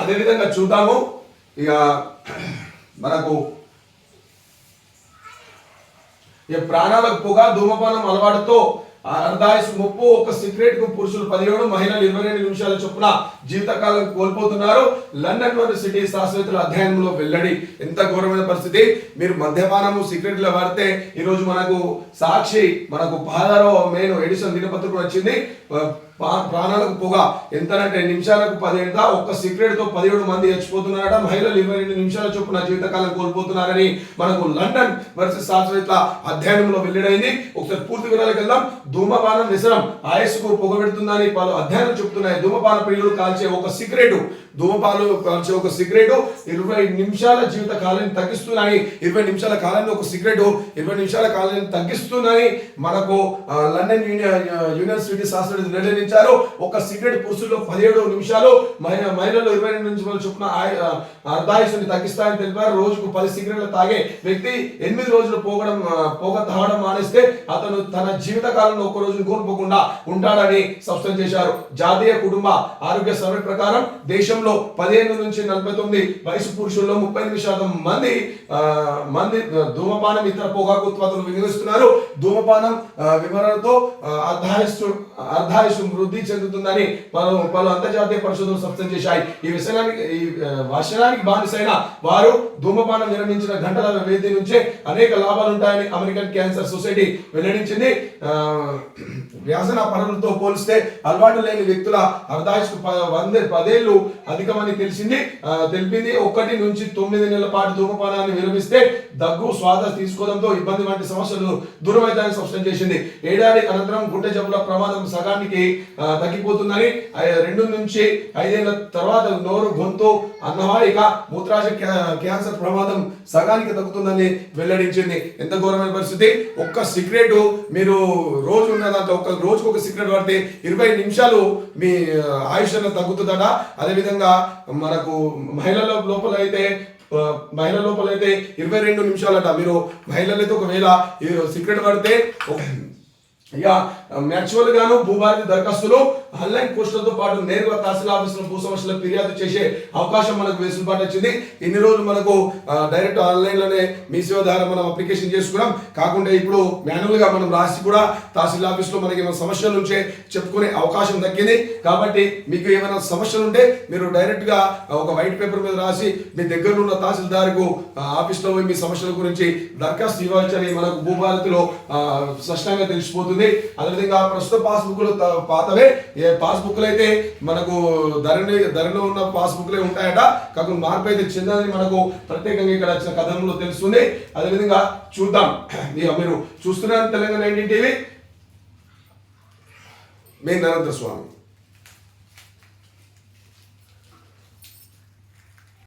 అదేవిధంగా చూద్దాము. ఇక మనకు ఈ ప్రాణాలకు పొగ ధూమపానం అలవాటుతో అర్ధాయుస్ ముప్పు ఒక సిగరెట్కు పురుషులు పదిహేడు మహిళలు ఇరవై రెండు నిమిషాల చొప్పున జీవితకాలం కోల్పోతున్నారు. లండన్ యూనివర్సిటీ శాస్త్రవేత్తల అధ్యయనంలో వెల్లడి ఎంత ఘోరమైన పరిస్థితి? మీరు మద్యపానము సిగరెట్లు వాడితే ఈరోజు మనకు సాక్షి మనకు పదహారవ మేను ఎడిషన్ దినపత్రిక వచ్చింది. ప్రాణాలకు పొగ. ఎంతనంటే నిమిషాలకు పదిహేడు ఒక్క సిగరెట్తో పదిహేడు మంది చచ్చిపోతున్నారట. మహిళలు ఇరవై రెండు నిమిషాల చొప్పున జీవితకాలం కోల్పోతున్నారని మనకు లండన్ వర్సెస్ శాస్త్రవేత్త అధ్యయనంలో వెల్లడైంది. ఒకసారి పూర్తి వివరాలకు వెళ్దాం. ధూమపానం నిసరం. ఆయస్సుకు పొగ పెడుతుందని పలు అధ్యయనాలు చెప్తున్నాయి ధూమపాన ప్రియులు కాల్చే ఒక సిగరెట్ ధూమపాలు కాల్చే ఒక సిగరెట్ ఇరవై నిమిషాల జీవిత కాలాన్ని తగ్గిస్తున్నాయి ఇరవై నిమిషాల కాలాన్ని ఒక సిగరెట్ ఇరవై నిమిషాల కాలాన్ని తగ్గిస్తున్నాయి మనకు లండన్ యూని- యూనివర్సిటీ శాస్త్రవేత్తలు వెల్లడించారు ఒక సిగరెట్ పురుషుల్లో పదిహేడు నిమిషాలు మహిళ మహిళలు ఇరవై రెండు నిమిషాల చొప్పున అర్ధాయుషుని తగ్గిస్తాయని తెలిపారు. రోజుకు పది సిగరెట్లు తాగే వ్యక్తి ఎనిమిది రోజులు పోగడం పొగ తాగడం మానేస్తే అతను తన జీవిత కాలంలో ఒక రోజు కోల్పోకుండా ఉంటాడని స్పష్టం చేశారు. జాతీయ కుటుంబ ఆరోగ్య సర్వే ప్రకారం దేశంలో పదిహేను నుంచి నలభై తొమ్మిది వయసు పురుషుల్లో ముప్పై ఎనిమిది శాతం మంది మంది ధూమపానం ఇతర పొగాకు ఉత్పత్తులు వినియోగిస్తున్నారు. ధూమపానం వివరాలతో వివరణతో ఆ, వృద్ధి చెందుతుందని పలు పలు అంతర్జాతీయ పరిశోధనలు స్పష్టం చేశాయి. ఈ విషయానికి ఈ ఆ, బానిసైన వారు ధూమపానం విరమించిన గంటల వ్యవధి నుంచే అనేక లాభాలు ఉంటాయని అమెరికన్ క్యాన్సర్ సొసైటీ వెల్లడించింది. వ్యాసన వ్యసన పనులతో పోలిస్తే అలవాటు లేని వ్యక్తుల అర్ధాయుష్ వంద పదేళ్ళు అధికమని తెలిసింది. తెలిపింది ఒకటి నుంచి తొమ్మిది నెలల పాటు ధూమపానాన్ని విరమిస్తే దగ్గు శ్వాస తీసుకోవడంతో ఇబ్బంది వంటి సమస్యలు దూరమవుతాయని స్పష్టం చేసింది. ఏడాది అనంతరం గుండె జబ్బుల ప్రమాదం సగానికి తగ్గిపోతుందని రెండు నుంచి ఐదేళ్ళ తర్వాత నోరు గొంతు అన్నవాహిక మూత్రాశయ క్యాన్సర్ ప్రమాదం సగానికి తగ్గుతుందని వెల్లడించింది. ఎంత ఘోరమైన పరిస్థితి? ఒక్క సిగరెట్ మీరు రోజు ఉన్న దాంట్లో ఒక రోజుకు ఒక సిగరెట్ పడితే ఇరవై నిమిషాలు మీ ఆయుష్ తగ్గుతుందట. అదేవిధంగా మనకు మహిళల లోపల అయితే మహిళల లోపల అయితే ఇరవై రెండు నిమిషాలట. మీరు మహిళలైతే ఒకవేళ ఈ సిగరెట్ పడితే ఒక- ఇక మ్యాచువల్ గాను భూభారతి దరఖాస్తులు ఆన్లైన్ పోస్టులతో పాటు నేరుగా తహసీల్ ఆఫీసులో భూ సమస్యలు ఫిర్యాదు చేసే అవకాశం మనకు వెసులుబాటు వచ్చింది. ఇన్ని రోజులు మనకు డైరెక్ట్ ఆన్లైన్లోనే మీ సేవ ద్వారా మనం అప్లికేషన్ చేసుకున్నాం. కాకుండా ఇప్పుడు మాన్యువల్గా మనం రాసి కూడా తహసీల్ ఆఫీస్లో మనకి ఏమైనా సమస్యల నుంచే చెప్పుకునే అవకాశం దక్కింది. కాబట్టి మీకు ఏమైనా సమస్యలు ఉంటే మీరు డైరెక్ట్గా ఒక వైట్ పేపర్ మీద రాసి మీ దగ్గర ఉన్న తహసీల్దార్కు ఆఫీస్లో మీ సమస్యల గురించి దరఖాస్తు ఇవ్వచ్చని మనకు భూభారతిలో స్పష్టంగా తెలిసిపోతుంది. అదేవిధంగా ప్రస్తుత పాస్బుక్లు పాతవే. ఏ పాస్బుక్లు అయితే మనకు ధరని ధరలో ఉన్న పాస్బుక్లే ఉంటాయట కాకుండా మార్పు అయితే చెందని మనకు ప్రత్యేకంగా ఇక్కడ వచ్చిన కథనంలో తెలుస్తుంది. అదేవిధంగా చూద్దాం. ఇక మీరు చూస్తున్నారు తెలంగాణ ఎన్డీ టీవీ మీ నరేంద్ర స్వామి.